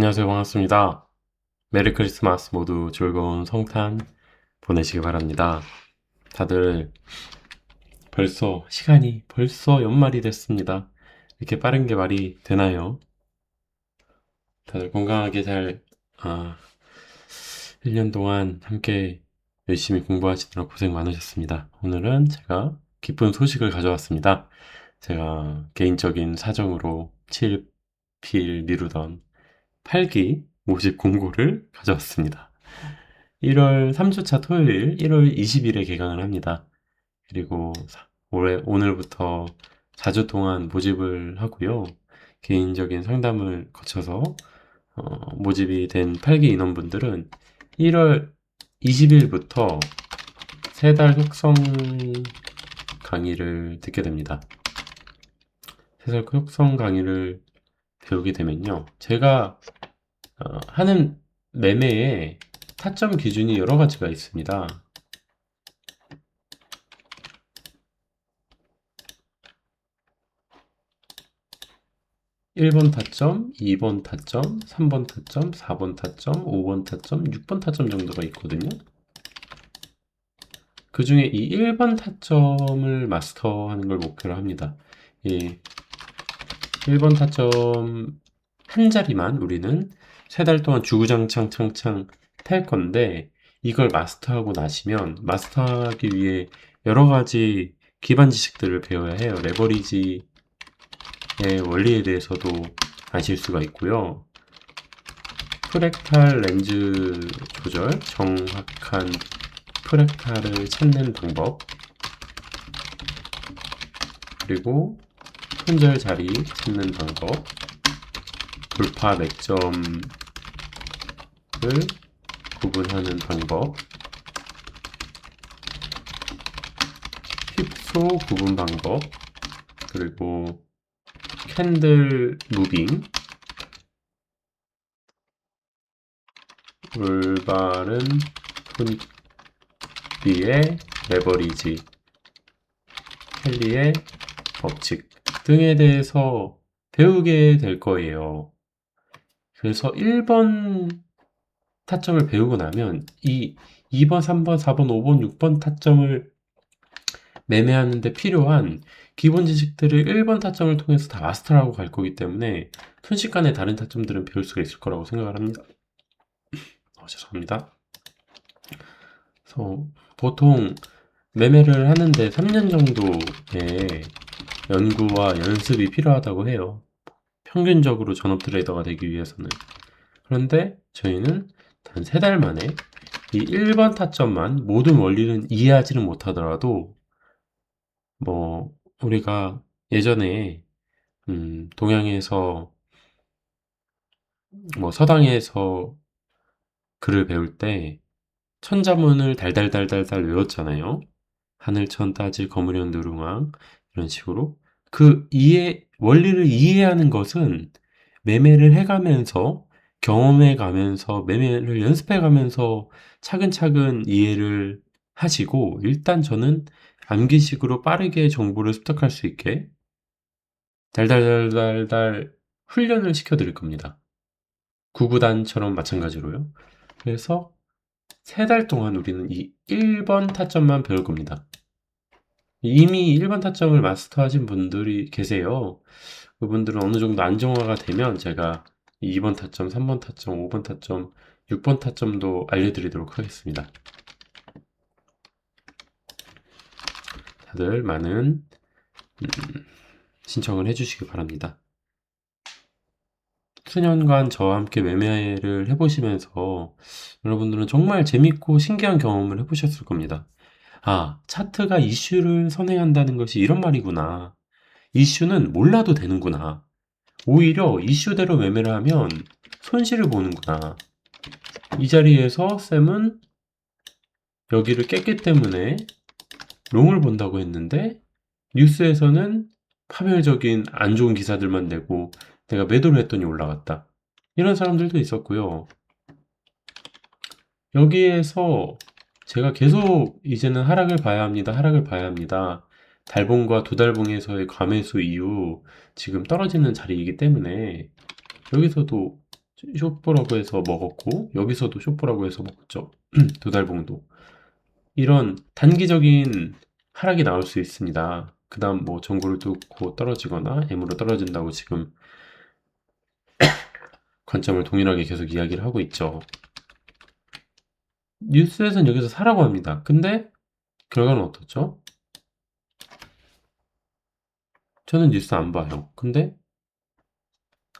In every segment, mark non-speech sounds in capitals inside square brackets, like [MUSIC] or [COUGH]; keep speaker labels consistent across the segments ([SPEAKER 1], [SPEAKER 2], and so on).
[SPEAKER 1] 안녕하세요. 반갑습니다. 메리 크리스마스 모두 즐거운 성탄 보내시기 바랍니다. 다들 벌써 시간이 벌써 연말이 됐습니다. 이렇게 빠른 게 말이 되나요? 다들 건강하게 잘, 아, 1년 동안 함께 열심히 공부하시느라 고생 많으셨습니다. 오늘은 제가 기쁜 소식을 가져왔습니다. 제가 개인적인 사정으로 7필 미루던 8기 모집 공고를 가져왔습니다. 1월 3주차 토요일 1월 20일에 개강을 합니다. 그리고 사- 올해 오늘부터 4주 동안 모집을 하고요. 개인적인 상담을 거쳐서 어, 모집이 된 8기 인원분들은 1월 20일부터 세 달 속성 강의를 듣게 됩니다. 세달 속성 강의를 배우게 되면요. 제가 어, 하는 매매에 타점 기준이 여러 가지가 있습니다. 1번 타점, 2번 타점, 3번 타점, 4번 타점, 5번 타점, 6번 타점 정도가 있거든요. 그 중에 이 1번 타점을 마스터하는 걸 목표로 합니다. 이 1번 타점 한 자리만 우리는 세 달 동안 주구장창 창창 팰 건데 이걸 마스터하고 나시면 마스터하기 위해 여러 가지 기반 지식들을 배워야 해요. 레버리지의 원리에 대해서도 아실 수가 있고요. 프랙탈 렌즈 조절, 정확한 프랙탈을 찾는 방법, 그리고 손절 자리 찾는 방법, 돌파 맥점을 구분하는 방법, 휩소 구분 방법, 그리고 캔들 무빙, 올바른 손비의 레버리지, 켈리의 법칙 등에 대해서 배우게 될 거예요. 그래서 1번 타점을 배우고 나면 이 2번, 3번, 4번, 5번, 6번 타점을 매매하는데 필요한 기본 지식들을 1번 타점을 통해서 다 마스터하고 갈 거기 때문에 순식간에 다른 타점들은 배울 수가 있을 거라고 생각을 합니다. 어, 죄송합니다. 그래서 보통 매매를 하는데 3년 정도의 연구와 연습이 필요하다고 해요. 평균적으로 전업 트레이더가 되기 위해서는. 그런데 저희는 단 세 달 만에 이 1번 타점만 모든 원리는 이해하지는 못하더라도 뭐 우리가 예전에 음, 동양에서 뭐 서당에서 글을 배울 때 천자문을 달달달달달 외웠잖아요. 하늘천 따질 거무련 누룽왕 이런 식으로 그 이해 원리를 이해하는 것은 매매를 해가면서 경험해 가면서 매매를 연습해 가면서 차근차근 이해를 하시고 일단 저는 암기식으로 빠르게 정보를 습득할 수 있게 달달달달달 훈련을 시켜 드릴 겁니다. 구구단처럼 마찬가지로요. 그래서 세 달 동안 우리는 이 1번 타점만 배울 겁니다. 이미 1번 타점을 마스터하신 분들이 계세요. 그분들은 어느 정도 안정화가 되면 제가 2번 타점, 3번 타점, 5번 타점, 6번 타점도 알려드리도록 하겠습니다. 다들 많은 음, 신청을 해주시기 바랍니다. 수년간 저와 함께 매매를 해보시면서 여러분들은 정말 재밌고 신기한 경험을 해보셨을 겁니다. 아, 차트가 이슈를 선행한다는 것이 이런 말이구나. 이슈는 몰라도 되는구나. 오히려 이슈대로 매매를 하면 손실을 보는구나. 이 자리에서 쌤은 여기를 깼기 때문에 롱을 본다고 했는데 뉴스에서는 파멸적인 안 좋은 기사들만 내고 내가 매도를 했더니 올라갔다. 이런 사람들도 있었고요. 여기에서 제가 계속 이제는 하락을 봐야 합니다. 하락을 봐야 합니다. 달봉과 두 달봉에서의 과매수 이후 지금 떨어지는 자리이기 때문에 여기서도 쇼보라고 해서 먹었고 여기서도 쇼보라고 해서 먹었죠. 두달 봉도. 이런 단기적인 하락이 나올 수 있습니다. 그 다음 뭐 전구를 뚫고 떨어지거나 M으로 떨어진다고 지금 [CLEARS THROAT] 관점을 동일하게 계속 이야기를 하고 있죠. 뉴스에선 여기서 사라고 합니다. 근데 결과는 어떻죠? 저는 뉴스 안 봐요. 근데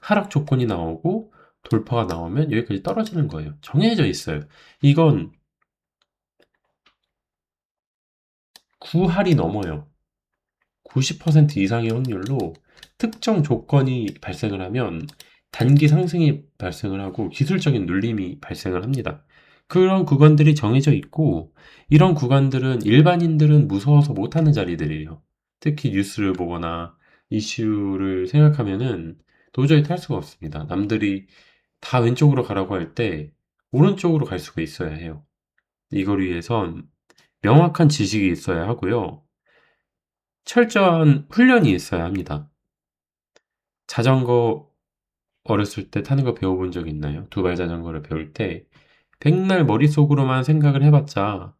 [SPEAKER 1] 하락 조건이 나오고 돌파가 나오면 여기까지 떨어지는 거예요. 정해져 있어요. 이건 9할이 넘어요. 90% 이상의 확률로 특정 조건이 발생을 하면 단기 상승이 발생을 하고 기술적인 눌림이 발생을 합니다. 그런 구간들이 정해져 있고 이런 구간들은 일반인들은 무서워서 못하는 자리들이에요. 특히 뉴스를 보거나 이슈를 생각하면은 도저히 탈 수가 없습니다. 남들이 다 왼쪽으로 가라고 할 때 오른쪽으로 갈 수가 있어야 해요. 이걸 위해선 명확한 지식이 있어야 하고요. 철저한 훈련이 있어야 합니다. 자전거 어렸을 때 타는 거 배워본 적 있나요? 두 발 자전거를 배울 때 백날 머릿속으로만 생각을 해봤자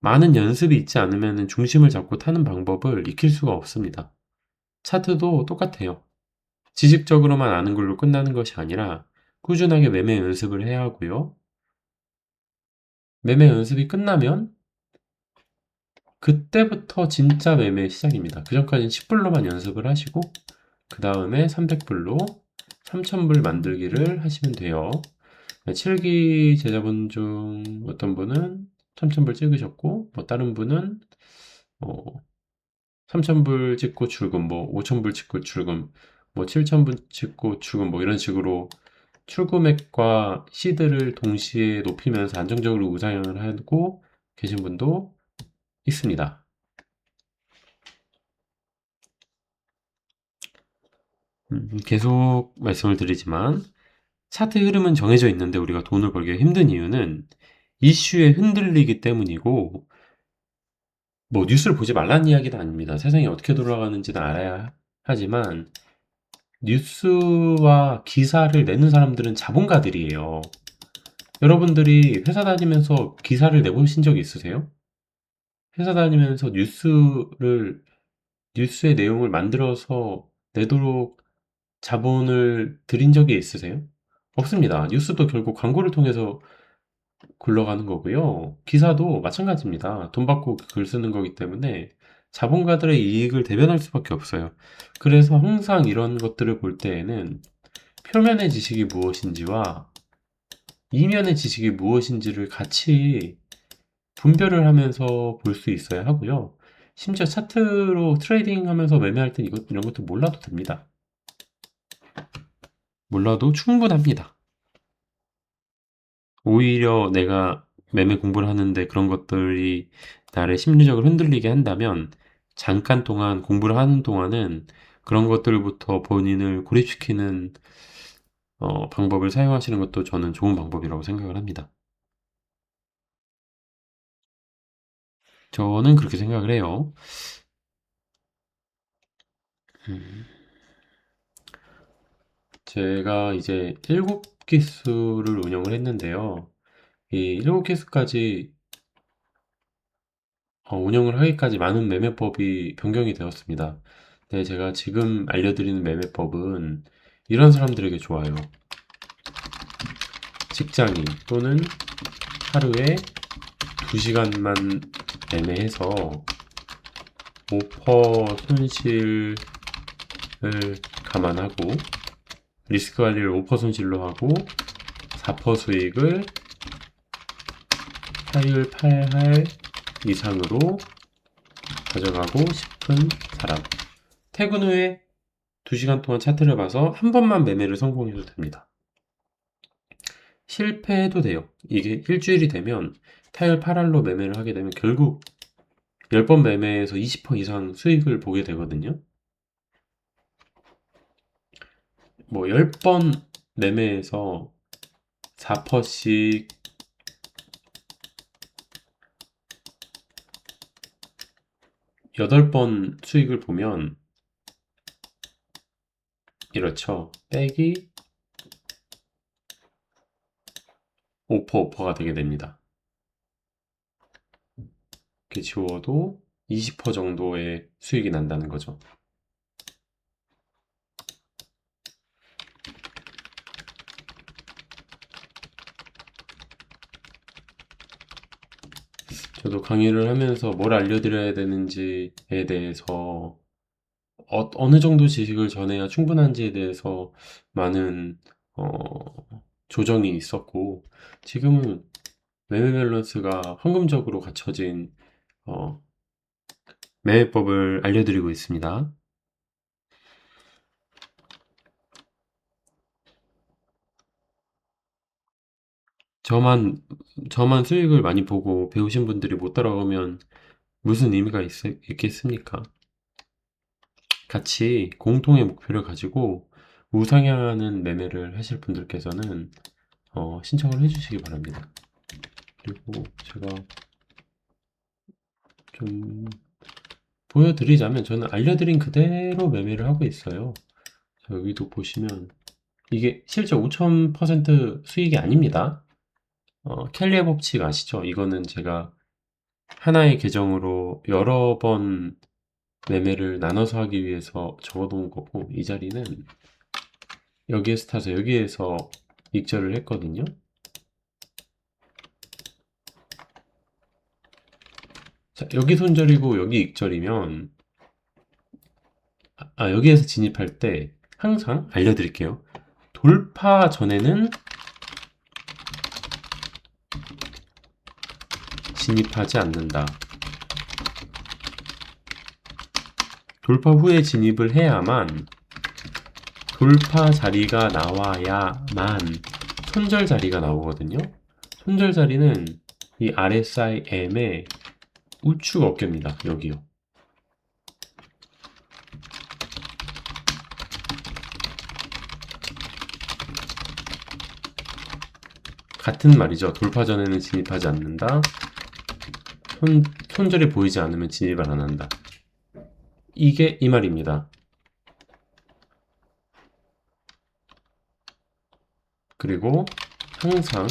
[SPEAKER 1] 많은 연습이 있지 않으면 중심을 잡고 타는 방법을 익힐 수가 없습니다. 차트도 똑같아요. 지식적으로만 아는 걸로 끝나는 것이 아니라 꾸준하게 매매 연습을 해야 하고요. 매매 연습이 끝나면 그때부터 진짜 매매 시작입니다. 그 전까지는 10불로만 연습을 하시고 그 다음에 300불로 3000불 만들기를 하시면 돼요. 7기 제자분 중 어떤 분은 3000불 찍으셨고 뭐 다른 분은 어 3000불 찍고 출금 뭐 5000불 찍고 출금 뭐 7000불 찍고 출금 뭐 이런 식으로 출금액과 시드를 동시에 높이면서 안정적으로 우상향을 하고 계신 분도 있습니다. 음, 계속 말씀을 드리지만 차트 흐름은 정해져 있는데 우리가 돈을 벌기가 힘든 이유는 이슈에 흔들리기 때문이고 뭐 뉴스를 보지 말라는 이야기는 아닙니다. 세상이 어떻게 돌아가는지는 알아야 하지만 뉴스와 기사를 내는 사람들은 자본가들이에요. 여러분들이 회사 다니면서 기사를 내보신 적 있으세요? 회사 다니면서 뉴스를 뉴스의 내용을 만들어서 내도록 자본을 들인 적이 있으세요? 없습니다. 뉴스도 결국 광고를 통해서 굴러가는 거고요. 기사도 마찬가지입니다. 돈 받고 글 쓰는 거기 때문에 자본가들의 이익을 대변할 수밖에 없어요. 그래서 항상 이런 것들을 볼 때에는 표면의 지식이 무엇인지와 이면의 지식이 무엇인지를 같이 분별을 하면서 볼 수 있어야 하고요. 심지어 차트로 트레이딩 하면서 매매할 땐 이것, 이런 것도 몰라도 됩니다. 몰라도 충분합니다. 오히려 내가 매매 공부를 하는데 그런 것들이 나를 심리적으로 흔들리게 한다면 잠깐 동안 공부를 하는 동안은 그런 것들부터 본인을 고립시키는 어, 방법을 사용하시는 것도 저는 좋은 방법이라고 생각을 합니다. 저는 그렇게 생각을 해요. 음. 제가 이제 7기수를 운영을 했는데요. 이 7기수까지 어, 운영을 하기까지 많은 매매법이 변경이 되었습니다. 네, 제가 지금 알려드리는 매매법은 이런 사람들에게 좋아요. 직장인 또는 하루에 2시간만 매매해서 5% 손실을 감안하고 리스크 관리를 5% 손실로 하고 4% 수익을 타율 8할 이상으로 가져가고 싶은 사람. 퇴근 후에 2시간 동안 차트를 봐서 한 번만 매매를 성공해도 됩니다. 실패해도 돼요. 이게 일주일이 되면 타율 8할로 매매를 하게 되면 결국 10번 매매에서 20% 이상 수익을 보게 되거든요. 뭐 10번 매매에서 4%씩 8번 수익을 보면 이렇죠. 빼기 오퍼 오퍼가 되게 됩니다. 이렇게 지워도 20% 정도의 수익이 난다는 거죠. 저도 강의를 하면서 뭘 알려드려야 되는지에 대해서 어, 어느 정도 지식을 전해야 충분한지에 대해서 많은 어, 조정이 있었고 지금은 매매 밸런스가 황금적으로 갖춰진 어, 매매법을 알려드리고 있습니다. 저만 저만 수익을 많이 보고 배우신 분들이 못 따라오면 무슨 의미가 있, 있겠습니까? 같이 공통의 목표를 가지고 우상향하는 매매를 하실 분들께서는 어, 신청을 해주시기 바랍니다. 그리고 제가 좀 보여드리자면 저는 알려드린 그대로 매매를 하고 있어요. 자, 여기도 보시면 이게 실제 5000% 수익이 아닙니다. 어, 켈리의 법칙 아시죠? 이거는 제가 하나의 계정으로 여러 번 매매를 나눠서 하기 위해서 적어놓은 거고 이 자리는 여기에서 타서 여기에서 익절을 했거든요. 자, 여기 손절이고 여기 익절이면 아, 여기에서 진입할 때 항상 알려드릴게요. 돌파 전에는 진입하지 않는다. 돌파 후에 진입을 해야만 돌파 자리가 나와야만 손절 자리가 나오거든요. 손절 자리는 이 RSIM의 우측 어깨입니다. 여기요. 같은 말이죠. 돌파 전에는 진입하지 않는다. 손, 손절이 보이지 않으면 진입을 안 한다. 이게 이 말입니다. 그리고 항상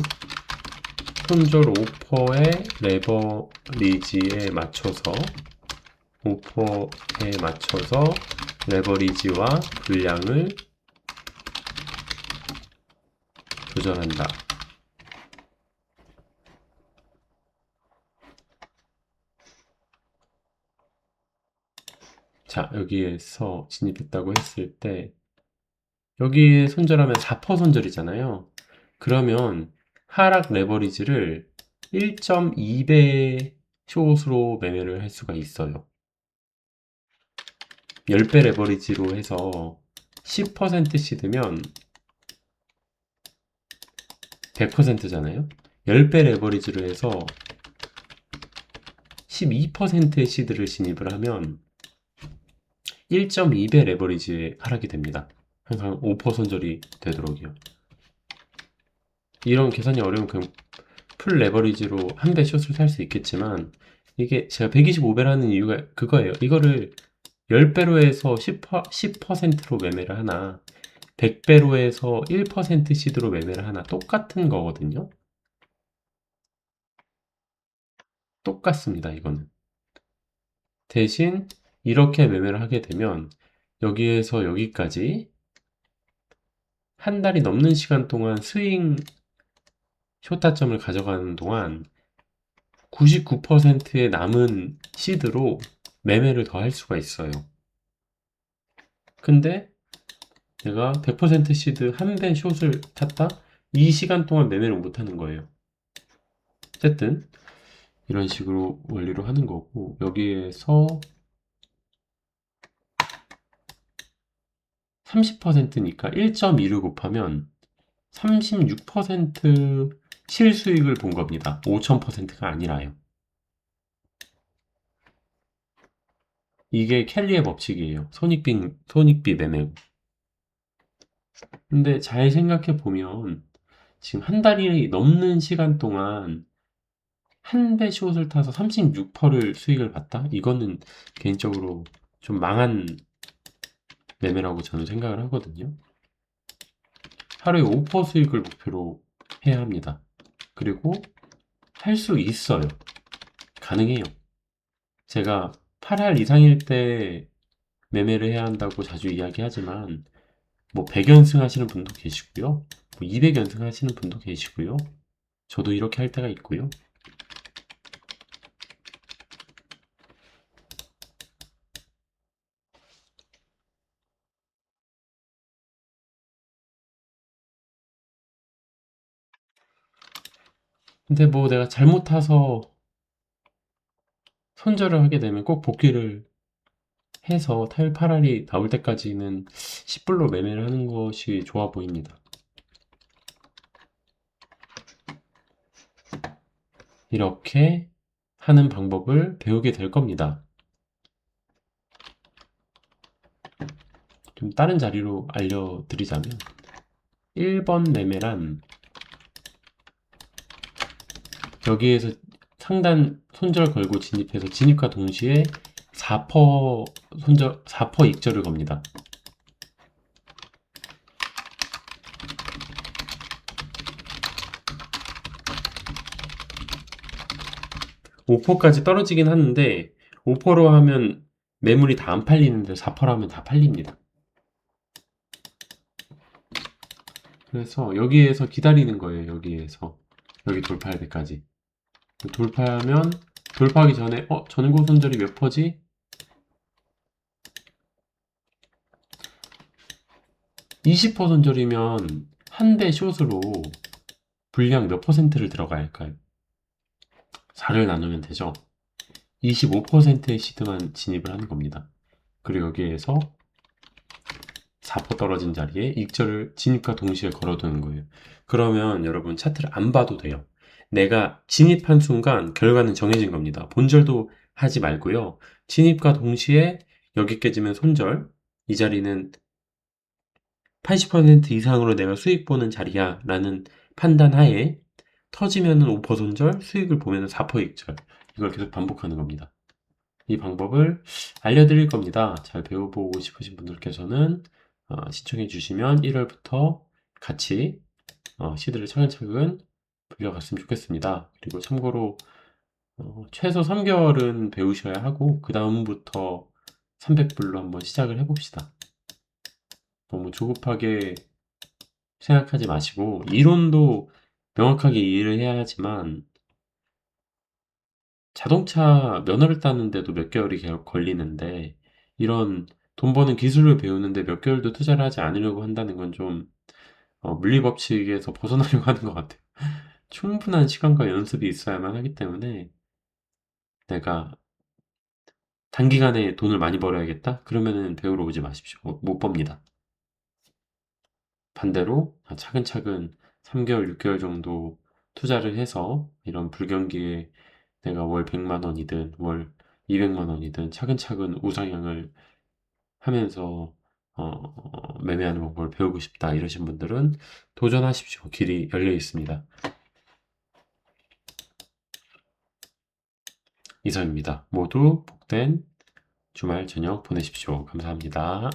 [SPEAKER 1] 손절 5%의 레버리지에 맞춰서 5%에 맞춰서 레버리지와 분량을 조절한다. 자, 여기에서 진입했다고 했을 때 여기에 손절하면 4% 손절이잖아요. 그러면 하락 레버리지를 1.2배 숏으로 매매를 할 수가 있어요. 10배 레버리지로 해서 10% 시드면 100%잖아요. 10배 레버리지로 해서 12%의 시드를 진입을 하면 1.2배 레버리지에 하락이 됩니다. 항상 5% 손절이 되도록요. 이런 계산이 어려운 그풀 레버리지로 한 배 숏을 살 수 있겠지만 이게 제가 125배라는 이유가 그거예요. 이거를 10배로 해서 10%, 10%로 매매를 하나 100배로 해서 1% 시드로 매매를 하나 똑같은 거거든요. 똑같습니다. 이거는. 대신 이렇게 매매를 하게 되면 여기에서 여기까지 한 달이 넘는 시간 동안 스윙 쇼타점을 가져가는 동안 99%의 남은 시드로 매매를 더 할 수가 있어요. 근데 내가 100% 시드 한 배 숏을 탔다? 이 시간 동안 매매를 못 하는 거예요. 어쨌든 이런 식으로 원리로 하는 거고 여기에서 30%니까 1.2를 곱하면 36% 실수익을 본 겁니다. 5000%가 아니라요. 이게 켈리의 법칙이에요. 손익비, 손익비 매매고. 근데 잘 생각해 보면 지금 한 달이 넘는 시간 동안 한 배 숏을 타서 36%를 수익을 봤다? 이거는 개인적으로 좀 망한 매매라고 저는 생각을 하거든요. 하루에 5% 수익을 목표로 해야 합니다. 그리고 할 수 있어요. 가능해요. 제가 8할 이상일 때 매매를 해야 한다고 자주 이야기하지만 뭐 100연승 하시는 분도 계시고요. 뭐 200연승 하시는 분도 계시고요. 저도 이렇게 할 때가 있고요. 근데 뭐 내가 잘못 타서 손절을 하게 되면 꼭 복귀를 해서 타일 8알이 나올 때까지는 10불로 매매를 하는 것이 좋아 보입니다. 이렇게 하는 방법을 배우게 될 겁니다. 좀 다른 자리로 알려드리자면 1번 매매란 여기에서 상단 손절 걸고 진입해서 진입과 동시에 4퍼 손절 4퍼 익절을 겁니다. 5%까지 떨어지긴 하는데 5%로 하면 매물이 다 안 팔리는데 4%로 하면 다 팔립니다. 그래서 여기에서 기다리는 거예요. 여기에서 여기 돌파할 때까지 돌파하면 돌파하기 전에 어 전고 손절이 몇 퍼지? 20% 손절이면 한 대 숏으로 분량 몇 퍼센트를 들어가야 할까요? 4를 나누면 되죠. 25%의 시드만 진입을 하는 겁니다. 그리고 여기에서 4% 떨어진 자리에 익절을 진입과 동시에 걸어두는 거예요. 그러면 여러분 차트를 안 봐도 돼요. 내가 진입한 순간 결과는 정해진 겁니다. 본절도 하지 말고요. 진입과 동시에 여기 깨지면 손절, 이 자리는 80% 이상으로 내가 수익 보는 자리야 라는 판단 하에 터지면은 5% 손절, 수익을 보면은 4% 익절. 이걸 계속 반복하는 겁니다. 이 방법을 알려드릴 겁니다. 잘 배워보고 싶으신 분들께서는 어, 시청해 주시면 1월부터 같이 어, 시드를 차근차근 불려갔으면 좋겠습니다. 그리고 참고로 어, 최소 3개월은 배우셔야 하고 그 다음부터 300불로 한번 시작을 해봅시다. 너무 조급하게 생각하지 마시고 이론도 명확하게 이해를 해야 하지만 자동차 면허를 따는데도 몇 개월이 걸리는데 이런 돈 버는 기술을 배우는데 몇 개월도 투자를 하지 않으려고 한다는 건좀 어, 물리법칙에서 벗어나려고 하는 것 같아요. 충분한 시간과 연습이 있어야만 하기 때문에 내가 단기간에 돈을 많이 벌어야겠다? 그러면은 배우러 오지 마십시오. 못 법니다. 반대로 차근차근 3개월, 6개월 정도 투자를 해서 이런 불경기에 내가 월 100만 원이든 월 200만 원이든 차근차근 우상향을 하면서 어, 매매하는 방법을 배우고 싶다 이러신 분들은 도전하십시오. 길이 열려 있습니다. 이상입니다. 모두 복된 주말 저녁 보내십시오. 감사합니다.